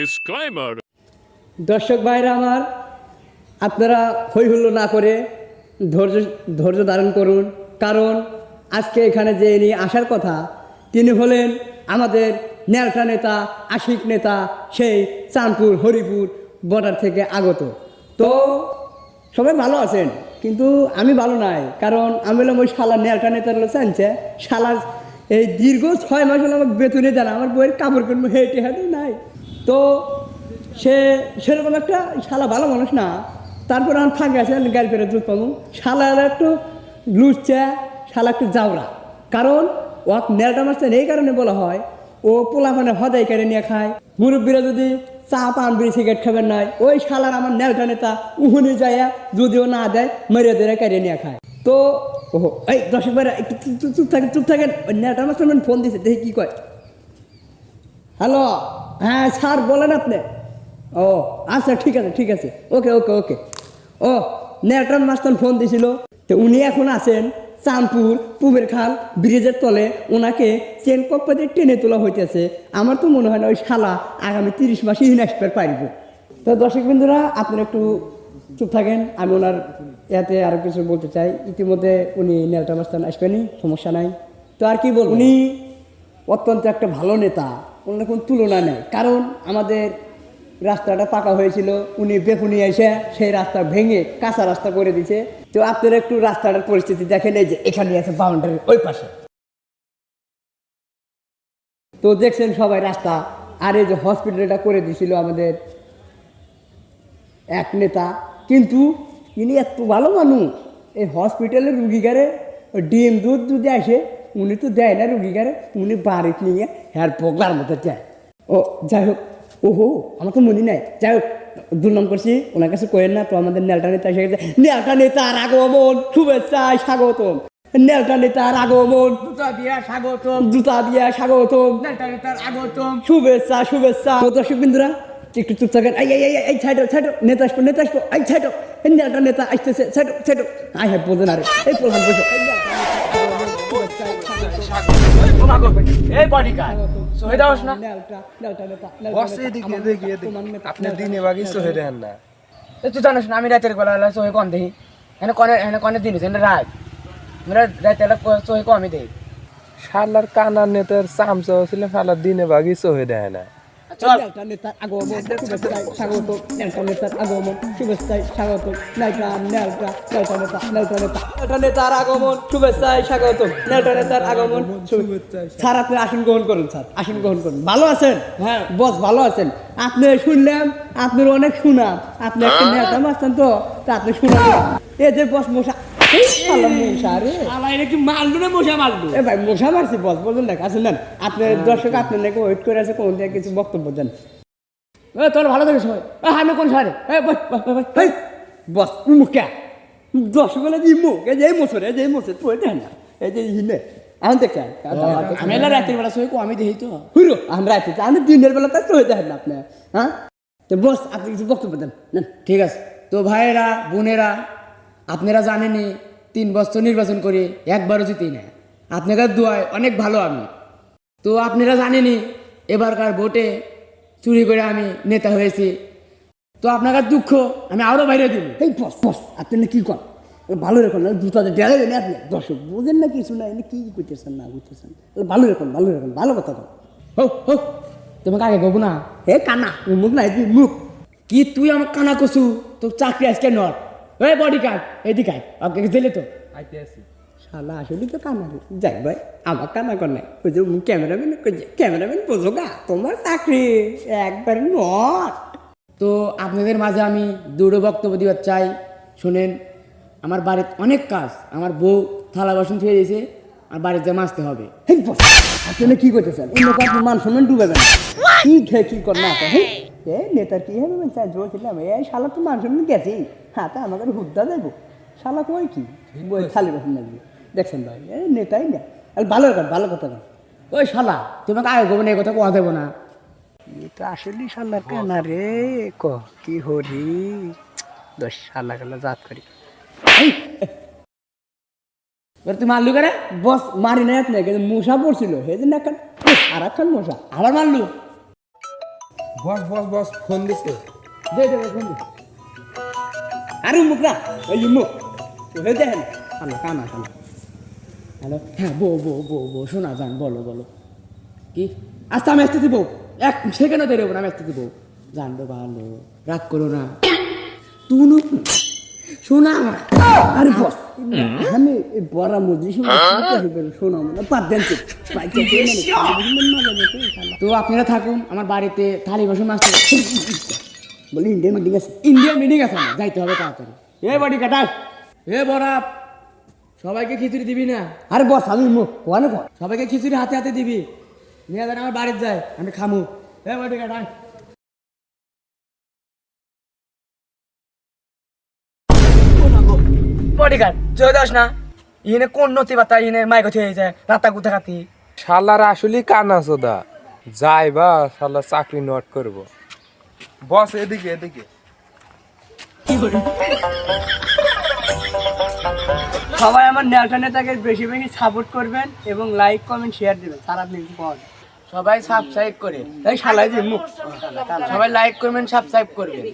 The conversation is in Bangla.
Disclaimer. দর্শক ভাইরা আমার, আপনারা হই হুল্লো না করে ধৈর্য ধৈর্য ধারণ করুন। কারণ আজকে এখানে যে ইনি আসার কথা, তিনি হলেন আমাদের ন্যালটা নেতা, আশিক নেতা, সেই চাঁদপুর, হরিপুর বর্ডার থেকে আগত। তো সবাই ভালো আছেন, কিন্তু আমি ভালো নাই। কারণ আমি হলাম ওই শালা ন্যালটা নেতার লোক জানছে শালার এই দীর্ঘ ছয় মাস হলো আমাকে বেতনে দেন আমার বইয়ের কাপড় কিনবো হেঁটে হেঁটে নাই। তো সে সেরকম একটা শালা ভালো মানুষ না। তারপরে আমার ফাঁকে আছে গাড়ি করে দুধ পাবো। শালার একটু লুচা শালা একটু জাউরা। কারণ ও নেলটা মাস্টার এই কারণে বলা হয়, ও পোলা মানে হদাই কেড়ে নিয়ে খায়। মুরব্বীরা যদি চা, পান, বিড়ি, সিগারেট খাবেন নাই ওই শালার আমার নেলটা নেতা উহুনে যায় যদিও না দেয়, মেরে ধরে কেড়ে নিয়ে খায়। তো ওহো, এই দর্শক ভাইরা, একটু চুপ- থাকেন, চুপ থাকেন। নেলটা মাস্টার ফোন দিছে, দেখি কি কয়। হ্যালো? হ্যাঁ স্যার, বলেন আপনি। ও আচ্ছা ঠিক আছে ঠিক আছে। ওকে ওকে ওকে। ও নেটরাম মাস্টার ফোন দিছিল। তো উনি এখন আছেন চাঁদপুর পুবের খাল ব্রিজের তলে। ওনাকে চেন কপ্পাতে টেনে তোলা হইতেছে। আমার তো মনে হয় না ওই শালা আগামী তিরিশ মাসে ইনএক্সপায়ার পারিব। তো দর্শক বিন্দুরা আপনারা একটু চুপ থাকেন। আমি ওনার এতে আরও কিছু বলতে চাই। ইতিমধ্যে উনি নেলটা মাস্টার আসবেনই, সমস্যা নাই। তো আর কি বল উনি অত্যন্ত একটা ভালো নেতা। ওনার কোনো তুলনা নেই। কারণ আমাদের রাস্তাটা পাকা হয়েছিল, উনি বেপুনি এসে সেই রাস্তা ভেঙে কাঁচা রাস্তা করে দিছে তো আপনারা একটু রাস্তাটার পরিস্থিতি দেখেন, এই যে এখানে আছে বাউন্ডারি ওই পাশে। তো দেখছেন সবাই রাস্তা। আর এই যে হসপিটালটা করে দিছিল আমাদের এক নেতা। কিন্তু ইনি এত ভালো মানুষ, এই হসপিটালের রুগীগারে ওই ডিম দুধ যদি আসে উনি তো দেয় না রুগীগারে উনি বাড়িতে নিয়ে হ্যার পোকলার মতো দেয়। ও যাই হোক ওহো আমার তো মনে নাই। যাই হোক দুর্নাম করছি ওনার কাছে কয়েন না তো আমাদের নেলটা নেতা এসে গেছে। নেলটা নেতার আগমন শুভেচ্ছা স্বাগতম। নেলটা নেতার আগমন জুতা দিয়া স্বাগতম। জুতা দিয়া স্বাগতম। নেতা নেতার আগতম শুভেচ্ছা শুভেচ্ছা। দর্শক বিন্দুরা একটু চুপ থাকেন। এই এই এই এই ছাইটো ছাইটো নেতা আসব নেতা আসব। এই ছাইটো নেতা নেতা আসতেছে ছাইটো ছাইটো আই হ্যাভ বোঝেন আরে এই প্রধান বসো। তুই জানিস না আমি রাতের বেলা হলে কম দেখি এনে কনে এনে কনে দিন এনে রাত আমরা বেলা সহে কমই দেই শালার কানার নেতার চামচা ছিল, শালার দিনে বাগি সহে দেয় না। নেতার আগমন শুভেচ্ছা স্বাগত নেতার আগমন স্বাগত নেতা নেতা নেতার স্বাগত নেতার স্যার আপনি আসন গ্রহণ করুন স্যার। আসন গ্রহণ করুন। ভালো আছেন? হ্যাঁ। বস ভালো আছেন। আপনি শুনলাম আপনার অনেক সুনাম। আপনি একটা নেতা মাস্তান তো তা আপনি শুনাম এই যে বস মশা শালা মশা রে। আমার এটা কি মারলু না মশা মারলু? এ ভাই মশা মারছি বস বলুন না আসেন নেন। আপনার দর্শক আপনার নাকি ওয়েট করে আছে কোন থেকে কিছু বক্তব্য দেন। এ তোর ভালো থাকিস সবাই। এ আমি কোন সারে? এ বস বস বস, বস এই বস মুখে দর্শক বলে যে মুখ এই যে এই এই যে এই তুই দেন না এই যে হিনে আমি দেখেন আমি রাতের বেলা সহে কমই দেখি তো। হুরো আমি রাইতে আমি দিনের বেলা তাই দেখেন আপনি হ্যাঁ? তো বস আপনি কিছু বক্তব্য দেন ঠিক আছে। তো ভাইয়েরা বোনেরা আপনারা জানেনই তিন বছর নির্বাচন করে একবারও জিতি না আপনাদের দোয়ায় অনেক ভালো আমি। তো আপনারা জানেনই এবারকার ভোটে চুরি করে আমি নেতা হয়েছি। তো আপনাদের দুঃখ আমি আরও বাইরে দিব। এই বস বস আপনি কি কর? ভালো রেখুন জুতা ডেলে দেন আপনি দর্শক বুঝেন না কিছু না এনে কি করতেছেন না করতেছেন। ভালো রেখুন ভালো রেখুন ভালো কথা কর। হো হো তোমাকে আগে কব না? হে কানা মুখ না মুখ। কি তুই আমার কানা কসু? তোর চাকরি আজকে নট। এই বডি কার্ড এদিকে আয়। ওকে দিলে তো। আইতে আসি শালা আসলে তো কানা যাই ভাই আমার কানা কর নাই। ওই যে ক্যামেরাম্যান ক্যামেরাম্যান বোঝো গা তোমার চাকরি একবার নট তো আপনাদের মাঝে আমি দুটো বক্তব্য দিবার চাই। শুনেন আমার বাড়িতে অনেক কাজ আমার বউ থালা বাসন ধুয়ে দিয়েছে আর বাড়িতে মাজতে হবে। আপনি কি করতেছেন? অন্য কাজ মান সম্মান ডুবেবেন কি খেয়ে কি কর না এ নেতার কি হবে চাই জোর ছিলাম এই শালা তো মান সম্মান গেছি। হ্যাঁ তা আমাদের হুদ্দা দেবো। শালা কই কি? বই খালি বাসন লাগবে দেখছেন ভাই এ নেতাই না। আর ভালো কথা ভালো কথা না ওই শালা তোমাকে আগে কবে না এই কথা কোয়া দেবো না? এটা আসলে শালার কানা রে ক কি হরি? দশ শালা গেল জাত করি। এবার তুই মারলু করে বস মারি না না কিন্তু মশা পড়ছিল। সেই জন্য একটা আর একখান মশা। আবার মারলু? বস বস বস, ফোন দিছে। দে দে ফোন দে। আরে মুখ না ওই মুখ। ওহে দেখেন। আল্লাহ কানা কানা হ্যালো? হ্যাঁ বো বো বো বো শোনা যান, বলো বলো। কি? আচ্ছা আমি আসতেছি, বউ। এক সেকেন্ডও দেরি হব না, আমি আসতেছি, বউ। জানব ভালো। রাগ করো না। তুনু। শোনা আমার। আরে বস আমি এই বড় মজলিস শোনা মানে বাদ দেন তো। মানে। তো আপনারা থাকুন আমার বাড়িতে থালি বাসন মাছ বলি ইন্ডিয়া মিটিং আছে। ইন্ডিয়ান মিটিং আছে না যাইতে হবে তাড়াতাড়ি। এ বাড়ি কাটাল। এ বরাব সবাইকে খিচুড়ি দিবি না? আরে বস আমি কোয়ানে সবাইকে খিচুড়ি হাতে হাতে দিবি। নিয়ে আমার বাড়িতে যায় আমি খামু। এ বাড়ি কাটাল। বডিগার্ড না। ইনে কোন নতি বাতা ইনে যায় রাতা গুতা খাতি শালার আসলে কানা শালা চাকরি নোট করব। বস এদিকে এদিকে। সবাই আমার নেতা নেতাকে বেশি বেশি সাপোর্ট করবেন এবং লাইক কমেন্ট শেয়ার দেবেন। সারা দিন পর সবাই সাবস্ক্রাইব করে। এই শালাই মুখ। সবাই লাইক করবেন সাবস্ক্রাইব করবেন।